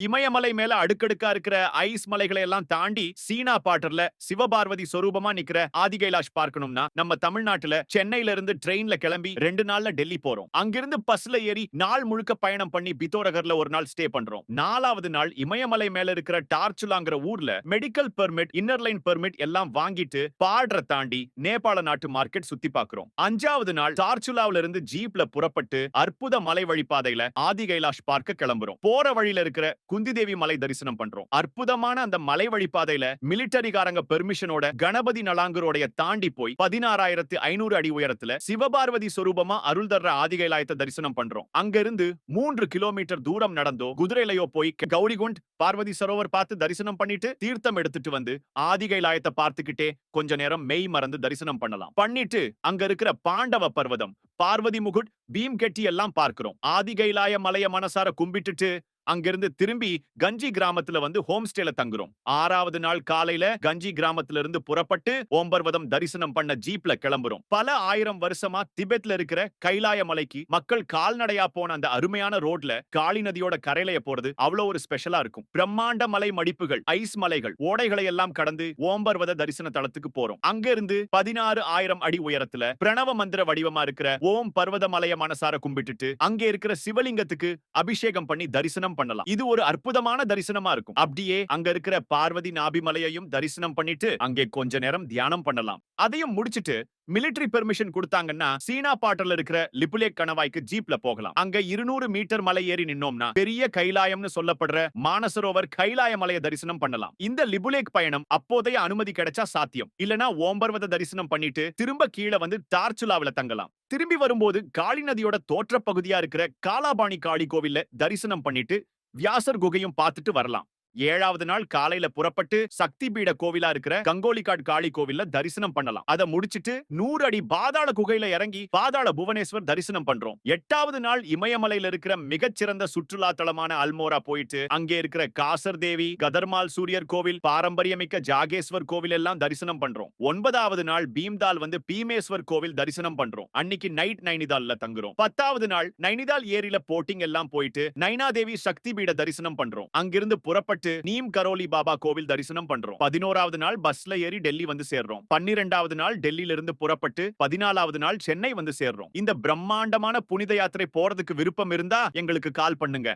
இமயமலை மேல அடுக்கடுக்கா இருக்கிற ஐஸ் மலைகளை எல்லாம் தாண்டி சீனா பாட்டர்ல சிவபார்வதி சொரூபமா நிக்கிற ஆதி கைலாஷ் பார்க்கணும்னா நம்ம தமிழ்நாட்டுல சென்னையில இருந்து ட்ரெயின்ல கிளம்பி ரெண்டு நாள்ல டெல்லி போறோம். அங்கிருந்து பஸ்ல ஏறி நாள் முழுக்க பயணம் பண்ணி பித்தோரகர்ல ஒரு நாள் ஸ்டே பண்றோம். நாலாவது நாள் இமயமலை மேல இருக்கிற டார்ச்சுலாங்கிற ஊர்ல medical permit inner line permit எல்லாம் வாங்கிட்டு பாடுற தாண்டி நேபாள நாட்டு மார்க்கெட் சுத்தி பாக்குறோம். அஞ்சாவது நாள் டார்ச்சுலாவில இருந்து ஜீப்ல புறப்பட்டு அற்புத மலை வழிபாதையில ஆதி கைலாஷ் பார்க்க கிளம்புறோம். போற வழியில இருக்கிற குந்திதேவி மலை தரிசனம் பண்றோம். அற்புதமான அந்த மலை வழிபாதையில மிலிட்டரிகாரங்க பெர்மிஷனோட கணபதி நலாங்கரோடைய தாண்டி போய் பதினாறாயிரத்து ஐநூறு அடி உயரத்துல சிவபார்வதி சொரூபமா அருள் தர்ற ஆதிகைலாயத்தை தரிசனம் பண்றோம். அங்க இருந்து மூன்று கிலோமீட்டர் தூரம் நடந்தோ குதிரையிலையோ போய் கௌரிகுண்ட் பார்வதி சரோவர் பார்த்து தரிசனம் பண்ணிட்டு தீர்த்தம் எடுத்துட்டு வந்து ஆதிகைலாயத்தை பார்த்துக்கிட்டே கொஞ்ச நேரம் மெய் மறந்து தரிசனம் பண்ணலாம். பண்ணிட்டு அங்க இருக்கிற பாண்டவ பர்வதம் பார்வதி முகுட் பீம் கெட்டி எல்லாம் பார்க்கிறோம். ஆதிகைலாய மலைய மனசார கும்பிட்டுட்டு அங்கிருந்து திரும்பி கஞ்சி கிராமத்துல வந்து ஹோம் ஸ்டேல தங்குறோம். ஆறாவது நாள் காலையில கஞ்சி கிராமத்துல இருந்து புறப்பட்டு ஓம்பர்வதம் தரிசனம் பண்ண ஜீப்ல கிளம்புறோம். பல ஆயிரம் வருஷமா திபெத்ல இருக்கிற கைலாய மலைக்கு மக்கள் கால்நடையா போன அந்த அருமையான ரோட்ல காளி நதியோட கரையிலைய போறது அவ்வளவு ஒரு ஸ்பெஷலா இருக்கும். பிரம்மாண்ட மலை மடிப்புகள் ஐஸ் மலைகள் ஓடைகளை எல்லாம் கடந்து ஓம்பர்வத தரிசன தளத்துக்கு போறோம். அங்க இருந்து பதினாறு ஆயிரம் அடி உயரத்துல பிரணவ மந்திர வடிவமா இருக்கிற ஓம் பர்வத மலைய மனசார கும்பிட்டுட்டு அங்கே இருக்கிற சிவலிங்கத்துக்கு அபிஷேகம் பண்ணி தரிசனம் பண்ணலாம். இது ஒரு அற்புதமான தரிசனமா இருக்கும். அப்படியே அங்க இருக்கிற பார்வதி நாபிமலையையும் தரிசனம் பண்ணிட்டு அங்கே கொஞ்ச நேரம் தியானம் பண்ணலாம். அதையும் முடிச்சிட்டு மிலிட்டரி பெர்மிஷன் கொடுத்தாங்கன்னா சீனா பாட்டர்ல இருக்கிற லிபுலேக் கணவாய்க்கு ஜீப்ல போகலாம். அங்க இருநூறு மீட்டர் மலை ஏறி நின்னோம்னா பெரிய கைலாயம்னு சொல்லப்படுற மானசரோவர் கைலாய மலையை தரிசனம் பண்ணலாம். இந்த லிபுலேக் பயணம் அப்போதைய அனுமதி கிடைச்சா சாத்தியம். இல்லனா ஓம்பர்வத தரிசனம் பண்ணிட்டு திரும்ப கீழே வந்து டார்ச்சுலாவில தங்கலாம். திரும்பி வரும்போது காளி நதியோட தோற்ற பகுதியா இருக்கிற காலாபாணி காளி கோவில்ல தரிசனம் பண்ணிட்டு வியாசர் குகையும் பார்த்துட்டு வரலாம். ஏழாவது நாள் காலையில புறப்பட்டு சக்தி பீட கோவிலா இருக்கிற கங்கோலிகாட் காளி கோவில்ல தரிசனம் பண்ணலாம். அதை முடிச்சிட்டு நூறு அடி பாதாள குகையில இறங்கி பாதாள புவனேஸ்வர் தரிசனம் பண்றோம். எட்டாவது நாள் இமயமலையில இருக்கிற மிகச்சிறந்த சுற்றுலா தலமான அல்மோரா போயிட்டு அங்கே இருக்கிற காசர் தேவி கதர்மால் சூரியர் கோவில் பாரம்பரியமிக்க ஜாகேஸ்வர் கோவில் எல்லாம் தரிசனம் பண்றோம். ஒன்பதாவது நாள் பீம்தால் வந்து பீமேஸ்வர் கோவில் தரிசனம் பண்றோம். அன்னைக்கு நைட் நைனிதால்ல தங்குறோம். பத்தாவது நாள் நைனிதால் ஏரியில போட்டிங் எல்லாம் போயிட்டு நைனா தேவி சக்தி பீட தரிசனம் பண்றோம். அங்கிருந்து புறப்பட்டு நீம் கரோலி பாபா கோவில் தரிசனம் பண்றோம். பதினோராவது நாள் பஸ்ல ஏறி டெல்லி வந்து சேர்றோம். பன்னிரெண்டாவது நாள் டெல்லியில இருந்து புறப்பட்டு பதினாலாவது நாள் சென்னை வந்து சேர்றோம். இந்த பிரம்மாண்டமான புனித யாத்திரை போறதுக்கு விருப்பம் இருந்தா எங்களுக்கு கால் பண்ணுங்க.